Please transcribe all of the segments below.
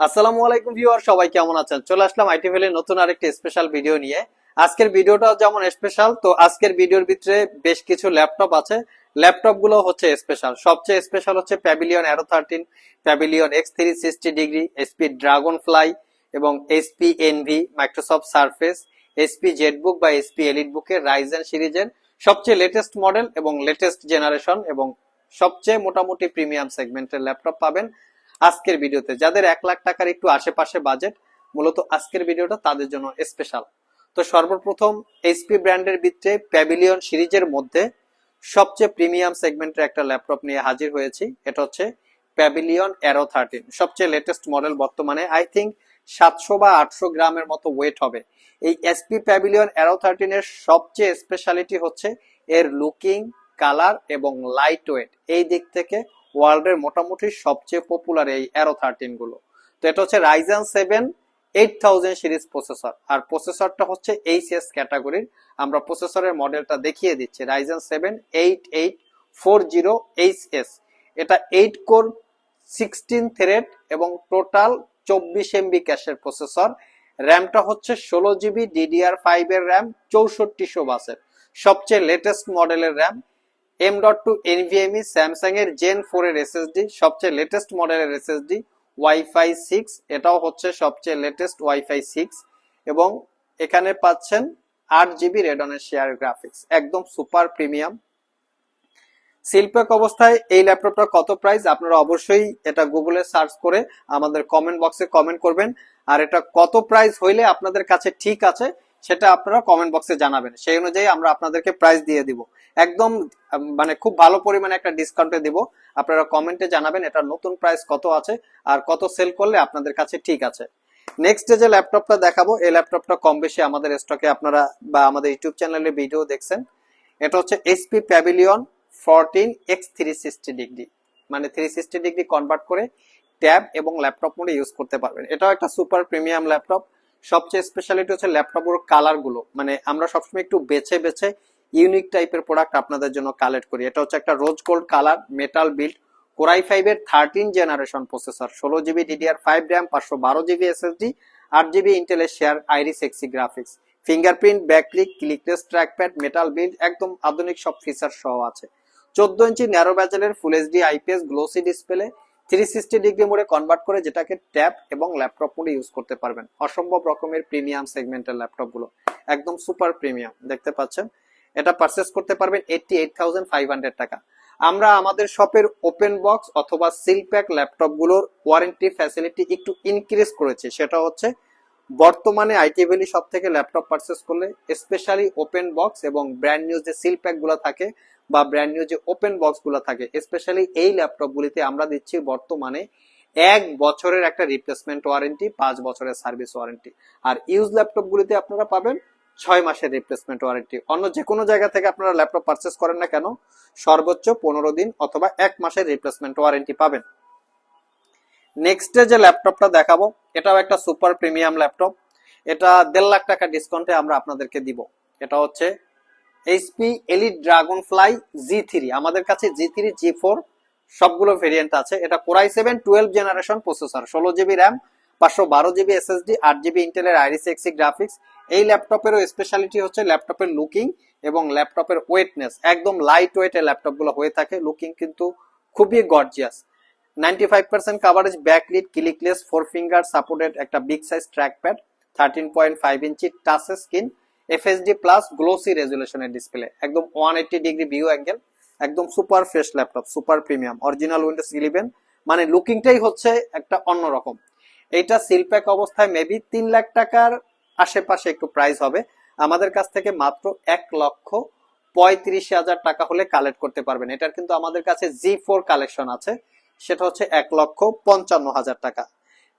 আসসালামু আলাইকুম ভিউয়ার, সবাই কেমন আছেন? চলে আসলাম আইটি ভ্যালির নতুন আরেকটি স্পেশাল ভিডিও নিয়ে। আজকের ভিডিওটাও যেমন স্পেশাল তো আজকের ভিডিওর ভিতরে বেশ কিছু ল্যাপটপ আছে। ল্যাপটপগুলো হচ্ছে স্পেশাল সবচেয়ে স্পেশাল হচ্ছে Pavilion Aero thirteen Pavilion x three sixty degree HP Dragonfly এবং HP Envy Microsoft Surface HP ZBook বা এসপি এলিট বুকের রাইজেন সিরিজের সবচেয়ে লেটেস্ট মডেল এবং লেটেস্ট জেনারেশন এবং সবচেয়ে মোটামুটি প্রিমিয়াম সেগমেন্টের ল্যাপটপ পাবেন। আজকের ভিডিওতে। যাদের এক লাখ টাকার একটু আশেপাশে বাজেট মূলত আজকের ভিডিওটা তাদের জন্য স্পেশাল তো সর্বপ্রথম এইচপি ব্র্যান্ডের ভিতরে প্যাভিলিয়ন সিরিজের মধ্যে সবচেয়ে প্রিমিয়াম সেগমেন্টের একটা ল্যাপটপ নিয়ে হাজির হয়েছি। এটা হচ্ছে প্যাভিলিয়ন অ্যারো থার্টিন সবচেয়ে লেটেস্ট মডেল বর্তমানে। আই থিঙ্ক সাতশো বা আটশো গ্রামের মতো ওয়েট হবে। এই এসপি প্যাভিলিয়ন অ্যারো থার্টিনের সবচেয়ে স্পেশালিটি হচ্ছে এর লুকিং কালার এবং লাইট ওয়েট এই দিক থেকে ওয়ার্ল্ডের মোটামুটি সবচেয়ে পপুলার এই অ্যারো থার্টিনগুলো। তো এটা হচ্ছে Ryzen seven eight thousand series processor আর প্রসেসরটা হচ্ছে এইচএস ক্যাটাগরির আমরা প্রসেসরের মডেলটা দেখিয়ে দিচ্ছি। Ryzen seven eight eight four zero H S এটা এইট কোর সিক্সটিন থ্রেড এবং টোটাল চব্বিশ এমবি ক্যাশের প্রসেসর র্যামটা হচ্ছে ষোলো জিবি ডিডিআর ফাইভ এর র্যাম চৌষট্টিশো বাসের। সবচেয়ে লেটেস্ট মডেলের RAM M dot two NVMe Samsung এর জেন ফোর এর এসএসডি সবচেয়ে লেটেস্ট মডেলের এসএসডি ওয়াইফাই সিক্স এটাও হচ্ছে সবচেয়ে লেটেস্ট ওয়াইফাই সিক্স এবং এখানে পাচ্ছেন আট জিবি রেডনের শেয়ার গ্রাফিক্স একদম সুপার প্রিমিয়াম শিল্পক অবস্থায় এই ল্যাপটপটা কত প্রাইস আপনারা অবশ্যই এটা গুগলে সার্চ করে আমাদের কমেন্ট বক্সে কমেন্ট করবেন। আর এটা কত প্রাইস হইলে আপনাদের কাছে ঠিক আছে? সেটা আপনারা কমেন্ট বক্সে জানাবেন। সেই অনুযায়ী আমরা আপনাদেরকে প্রাইস দিয়ে দিব। একদম মানে খুব ভালো পরিমাণে একটা ডিসকাউন্টে দিব। আপনারা কমেন্টে জানাবেন এটা নতুন প্রাইস কত আছে আর কত সেল করলে আপনাদের কাছে ঠিক আছে। নেক্সট যে ল্যাপটপটা দেখাবো, এই ল্যাপটপটা কম বেশি আমাদের স্টকে আপনারা বা আমাদের ইউটিউব চ্যানেলে ভিডিও দেখছেন। এটা হচ্ছে HP Pavilion fourteen x three sixty degree মানে থ্রি সিক্সটি ডিগ্রি কনভার্ট করে ট্যাব এবং ল্যাপটপ মোডে ইউজ করতে পারবেন। এটাও একটা সুপার প্রিমিয়াম ল্যাপটপ সবচেয়ে স্পেশালিটি হচ্ছে ল্যাপটপের কালারগুলো। মানে আমরা সবসময় একটু বেছে বেছে ইউনিক টাইপের প্রোডাক্ট আপনাদের জন্য কালেক্ট করি। এটা হচ্ছে একটা rose gold colour metal build Core i five এর থার্টিন জেনারেশন প্রসেসর ষোলো জিবি ডিডিআর ফাইভ র্যাম পাঁচশো বারো জিবি এসএসডি আট জিবি ইন্টেলের share Iris Xe graphics fingerprint backlit clickless trackpad metal build একদম আধুনিক সব ফিচার সহ আছে। চোদ্দ ইঞ্চি narrow ব্যাজেলের full HD IPS glossy display three sixty degree মোডে কনভার্ট করে যেটাকে ট্যাব এবং ল্যাপটপ মোডে ইউজ করতে পারবেন। অসম্ভব রকমের প্রিমিয়াম সেগমেন্টের ল্যাপটপগুলো। একদম সুপার প্রিমিয়াম দেখতে পাচ্ছেন? এটা পারচেস করতে পারবেন eighty eight thousand five hundred টাকা। আমরা আমাদের শপের ওপেন বক্স অথবা সিল প্যাক ল্যাপটপগুলোর ওয়ারেন্টি ফ্যাসিলিটি একটু ইনক্রিজ করেছি। সেটা হচ্ছে বর্তমানে আইটি ভ্যালি সব থেকে ল্যাপটপ পারচেস করলে স্পেশালি ওপেন বক্স এবং ব্র্যান্ড নিউ যে সিল প্যাকগুলো থাকে বা ব্র্যান্ড নিউ যে ওপেন বক্সগুলো থাকে স্পেশালি এই ল্যাপটপ গুলিতে আমরা দিচ্ছি বর্তমানে এক বছরের একটা রিপ্লেসমেন্ট ওয়ারেন্টি পাঁচ বছরের সার্ভিস ওয়ারেন্টি আর ইউজ ল্যাপটপ গুলিতে আপনারা পাবেন ছয় মাসের রিপ্লেসমেন্ট ওয়ারেন্টি অন্য যে কোনো জায়গা থেকে আপনারা ল্যাপটপ পারচেস করেন না কেন, সর্বোচ্চ পনেরো দিন অথবা এক মাসের রিপ্লেসমেন্ট ওয়ারেন্টি পাবেন। নেক্সটে যে ল্যাপটপটা দেখাবো এটাও একটা সুপার প্রিমিয়াম ল্যাপটপ। এটা দেড় লাখ টাকা ডিসকাউন্টে আমরা আপনাদেরকে দিব। এটা হচ্ছে HP Elite Dragonfly G three আমাদের কাছে জি থ্রি জি ফোর সবগুলো ভেরিয়েন্ট আছে। এটা Core i seven twelve generation processor ষোলো জিবি র্যাম পাঁচশো বারো জিবি এসএসডি আট জিবি ইন্টেলের আইরিস এক্সি গ্রাফিক্স এই ল্যাপটপেরও স্পেশালিটি হচ্ছে ল্যাপটপের লুকিং এবং ল্যাপটপের ওয়েটনেস একদম লাইট ওয়েটের ল্যাপটপগুলো হয়ে থাকে। লুকিং কিন্তু খুবই gorgeous ninety five percent coverage backlit clickless four finger supported একটা big size trackpad thirteen point five inch touch screen FHD plus glossy রেজুলেশনের display একদম one eighty degree view angle একদম super fresh laptop super premium original Windows eleven মানে লুকিংটাই হচ্ছে একটা অন্যরকম এইটা seal pack অবস্থায় মেবি তিন লাখ টাকার আশেপাশে একটু প্রাইস হবে, আমাদের কাছ থেকে মাত্র এক লক্ষ পঁয়ত্রিশ হাজার টাকা হলে কালেক্ট করতে পারবেন। এটার কিন্তু আমাদের কাছে জি ফোর কালেকশন আছে। সেটা হচ্ছে এক লক্ষ পঞ্চান্ন হাজার টাকা।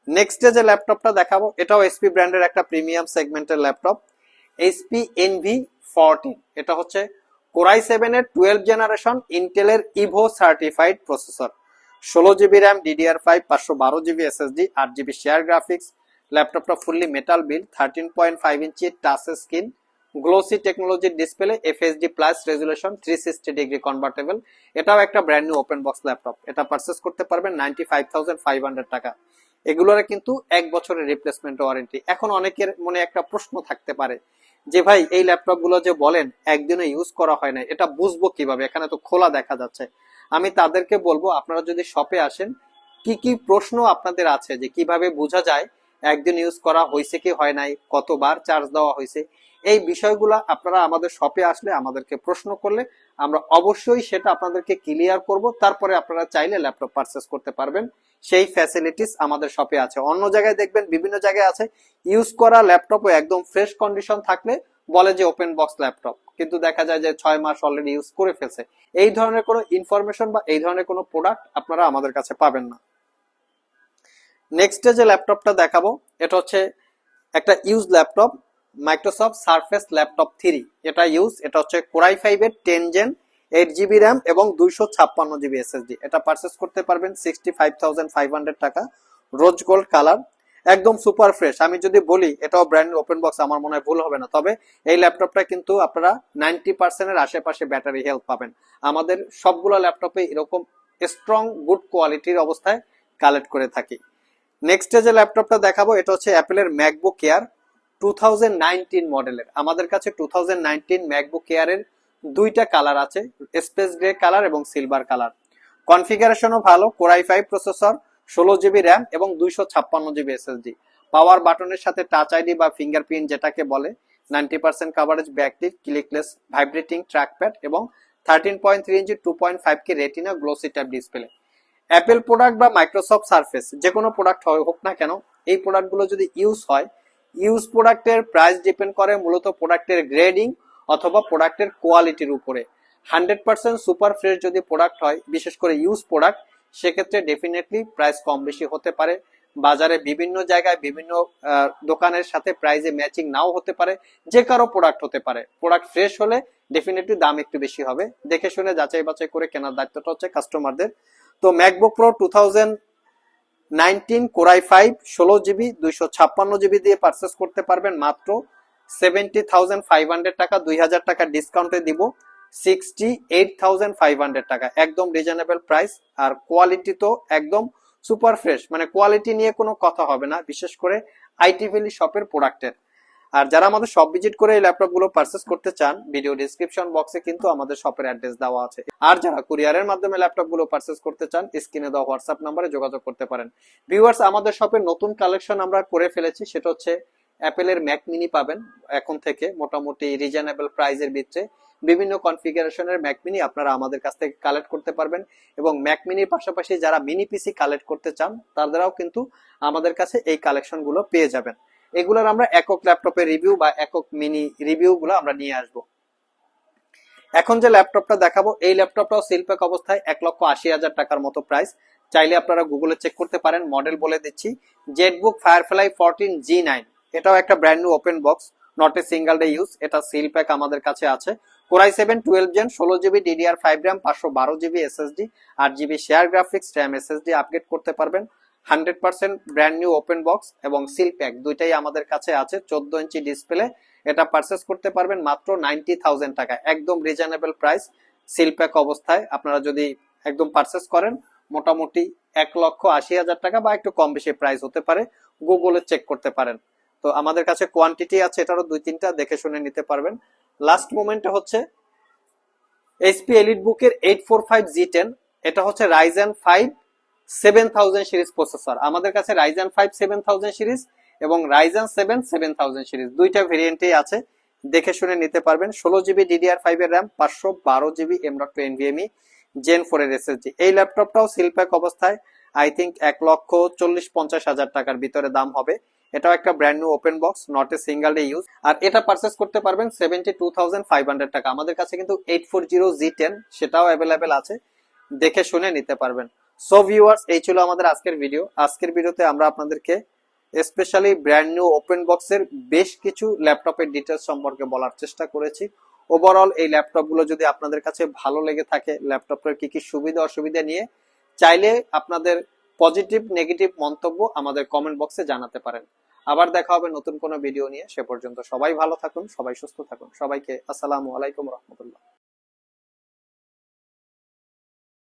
নেক্সট ডে যে ল্যাপটপটা দেখাবো, এটাও এসপি ব্র্যান্ডের একটা প্রিমিয়াম সেগমেন্টের ল্যাপটপ এইচপি এনভি ফোরটিন এটা হচ্ছে কোরাই সেভেন এর টুয়েলভ জেনারেশন ইন্টেলের ইভো সার্টিফাইড প্রসেসর ষোলো জিবি র্যাম ডিডিআর ফাইভ পাঁচশো বারো জিবি এসএসডি আট জিবি শেয়ার গ্রাফিক্স ল্যাপটপটা fully metal build thirteen point five inch touch screen glossy টেকনোলজির display FHD plus resolution three sixty degree convertible এটাও একটা brand new open box laptop এটা purchase করতে পারবেন ninety five thousand five hundred টাকা। এগুলোর কিন্তু এক বছরের রিপ্লেসমেন্ট ওয়ারেন্টি এখন অনেকের মনে একটা প্রশ্ন থাকতে পারে যে, ভাই, এই ল্যাপটপগুলো যে বলেন একদিনে ইউজ করা হয় না। এটা বুঝব কীভাবে? এখানে তো খোলা দেখা যাচ্ছে। আমি তাদেরকে বলব, আপনারা যদি শপে আসেন, কি কি প্রশ্ন আপনাদের আছে যে, কীভাবে বোঝা যায় একদিন ইউজ করা হয়েছে কি হয় নাই, কতবার চার্জ দেওয়া হয়েছে, এই বিষয়গুলো আপনারা আমাদের শপে আসলে আমাদেরকে প্রশ্ন করলে আমরা অবশ্যই সেটা আপনাদেরকে ক্লিয়ার করব, তারপরে আপনারা চাইলে ল্যাপটপ পারচেস করতে পারবেন। সেই ফ্যাসিলিটিস আমাদের শপে আছে। অন্য জায়গায় দেখবেন বিভিন্ন জায়গায় আছে ইউজ করা ল্যাপটপও একদম ফ্রেশ কন্ডিশন থাকলে বলে যে ওপেন বক্স ল্যাপটপ কিন্তু দেখা যায় যে ছয় মাস অলরেডি ইউজ করে ফেলছে। এই ধরনের কোনো ইনফরমেশন বা এই ধরনের কোনো প্রোডাক্ট আপনারা আমাদের কাছে পাবেন না। নেক্সট যে ল্যাপটপটা দেখাবো, এটা হচ্ছে একটা use laptop Microsoft Surface laptop three এটা ইউজ এটা হচ্ছে কোরাই ফাইভ এর ten Gen eight GB RAM এবং দুইশো ছাপ্পান্ন জিবি এসএসডি এটা পারচেস করতে পারবেন sixty five thousand five hundred টাকা রোজ গোল্ড কালার একদম সুপার ফ্রেশ আমি যদি বলি, এটাও ব্র্যান্ড ওপেন বক্স আমার মনে হয় ভুল হবে না। তবে এই ল্যাপটপটা কিন্তু আপনারা নাইনটি পার্সেন্টের আশেপাশে ব্যাটারি হেলথ পাবেন। আমাদের সবগুলো ল্যাপটপে এরকম স্ট্রং গুড কোয়ালিটির অবস্থায় কালেক্ট করে থাকি। নেক্সট যে ল্যাপটপটা দেখাবো, এটা হচ্ছে অ্যাপেলের ম্যাকবুক এয়ার টু মডেলের আমাদের কাছে টু ম্যাকবুক এয়ারের দুইটা কালার আছে স্পেস গ্রে কালার এবং সিলভার কালার কনফিগারেশনও ভালো কোরাই ফাইভ প্রসেসর ষোলো জিবি র্যাম এবং দুইশো ছাপ্পান্ন জিবি এসএসডি পাওয়ার বাটনের সাথে টাচ আইডি বা ফিঙ্গারপ্রিন্ট যেটাকে বলে ninety percent coverage backlit clickless vibrating trackpad এবং thirteen point three inch two point five K retina glossy tab display Apple product বা মাইক্রোসফট সার্ফেস যে কোনো প্রোডাক্ট হোক না কেন, এই প্রোডাক্টগুলো যদি ইউজ হয় ইউজ প্রোডাক্টের প্রাইস ডিপেন্ড করে মূলত প্রোডাক্টের গ্রেডিং অথবা প্রোডাক্টের কোয়ালিটির উপরে। হান্ড্রেড পার্সেন্ট সুপার ফ্রেশ যদি প্রোডাক্ট হয়, বিশেষ করে ইউজ প্রোডাক্ট সেক্ষেত্রে ডেফিনেটলি প্রাইস কম বেশি হতে পারে। বাজারে বিভিন্ন জায়গায় বিভিন্ন দোকানের সাথে প্রাইসে ম্যাচিং নাও হতে পারে, যে কারও প্রোডাক্ট হতে পারে। প্রোডাক্ট ফ্রেশ হলে ডেফিনেটলি দাম একটু বেশি হবে। দেখে শুনে যাচাই বাছাই করে কেনার দায়িত্বটা হচ্ছে কাস্টমারদের তো MacBook Pro two thousand nineteen Core i five ষোলো জিবি দুইশো ছাপ্পান্ন জিবি দিয়ে পারচেস করতে পারবেন। মাত্র সেভেন্টি থাউজেন্ড ফাইভ হান্ড্রেড টাকা, দুই হাজার টাকা ডিসকাউন্টে দিব। Sixty eight thousand five hundred টাকা, একদম রিজনেবল প্রাইস আর কোয়ালিটি তো একদম সুপার ফ্রেশ মানে কোয়ালিটি নিয়ে কোনো কথা হবে না, বিশেষ করে আইটি ভ্যালি শপের প্রোডাক্টের আর যারা আমাদের শপ ভিজিট করে এই ল্যাপটপগুলো পারচেস করতে চান ভিডিও ডিসক্রিপশন বক্সে কিন্তু আমাদের শপের অ্যাড্রেস দেওয়া আছে। আর যারা কুরিয়ারের মাধ্যমে ল্যাপটপগুলো পারচেস করতে চান স্ক্রিনে দেওয়া হোয়াটসঅ্যাপ নাম্বারে যোগাযোগ করতে পারেন। ভিউয়ার্স আমাদের শপের নতুন কালেকশন আমরা করে ফেলেছি, সেটা হচ্ছে অ্যাপেলের ম্যাক মিনি পাবেন এখন থেকে, মোটামুটি রিজনেবল প্রাইজের ভিতরে বিভিন্ন কনফিগারেশনের ম্যাক মিনি আপনারা আমাদের কাছ থেকে কালেক্ট করতে পারবেন এবং ম্যাক মিনির পাশাপাশি যারা মিনি পিসি কালেক্ট করতে চান, তাদেরও কিন্তু আমাদের কাছে এই কালেকশনগুলো পেয়ে যাবেন। এগুলোর আমরা একক ল্যাপটপের রিভিউ বা একক মিনি রিভিউ গুলো আমরা নিয়ে আসব। এখন যে ল্যাপটপটা দেখাবো, এই ল্যাপটপটাও সিলপ্যাক অবস্থায় এক লক্ষ আশি হাজার টাকার মতো প্রাইস চাইলে আপনারা গুগলে চেক করতে পারেন মডেল বলে দিচ্ছি। ZBook Firefly fourteen G nine এটাও একটা brand new open box not a single day use এটা সিল প্যাক আমাদের কাছে আছে। Core i seven twelve Gen ষোলো জিবি ডিডিআর ফাইভ র্যাম পাঁচশো বারো জিবি এসএসডি আট GB share graphics RAM SSD upgrade করতে পারবেন। Hundred percent brand new open box এবং সিল প্যাক দুইটাই আমাদের কাছে আছে, চোদ্দ ইঞ্চি ডিসপ্লে। এটা পারচেস করতে পারবেন মাত্র নাইনটি থাউজেন্ড টাকা, একদম রিজনেবল প্রাইস সিল প্যাক অবস্থায়। আপনারা যদি একদম পারচেস করেন, মোটামুটি এক লক্ষ আশি হাজার টাকা বা একটু কম বেশি প্রাইস হতে পারে। গুগলে চেক করতে পারেন। তো আমাদের কাছে কোয়ান্টিটি আছে, এটারও দুই তিনটা দেখে শুনে নিতে পারবেন। লাস্ট মোমেন্টে হচ্ছে এইচপি এলিট বুকের eight four five G ten এটা হচ্ছে Ryzen five seven thousand series processor আমাদের কাছে সিরিজ এবং সিরিজ দুইটা আছে। দেখে শুনে নিতে পারবেন। ষোলো জিবি ডিডিআর ফাইভ এর পাঁচশো বারো GB M dot gen four এর এসএসডি এই ল্যাপটপটাও সিলপ্যাক অবস্থায়। আই থিঙ্ক এক লক্ষ চল্লিশ পঞ্চাশ হাজার টাকার ভিতরে দাম হবে। এটাও একটা brand new open box not a single day use আর এটা পারচেস করতে পারবেন seventy two thousand five hundred টাকা। আমাদের কাছে কিন্তু eight four zero G ten সেটাও অ্যাভেলেবেল আছে। দেখে শুনে নিতে পারবেন। সো ভিউয়ার্স এই ছিল আমাদের আজকের ভিডিও আজকের ভিডিওতে আমরা আপনাদেরকে স্পেশালি ব্র্যান্ড নিউ ওপেন বক্সের বেশ কিছু ল্যাপটপের ডিটেলস সম্পর্কে বলার চেষ্টা করেছি। ওভারঅল এই ল্যাপটপগুলো যদি আপনাদের কাছে ভালো লেগে থাকে ল্যাপটপের কি কি সুবিধা, অসুবিধা নিয়ে, চাইলে আপনাদের পজিটিভ নেগেটিভ মন্তব্য আমাদের কমেন্ট বক্সে জানাতে পারেন। আবার দেখা হবে নতুন কোনো ভিডিও নিয়ে। সে পর্যন্ত সবাই ভালো থাকুন, সবাই সুস্থ থাকুন। সবাইকে আসসালামু আলাইকুম রহমতুল্লাহ।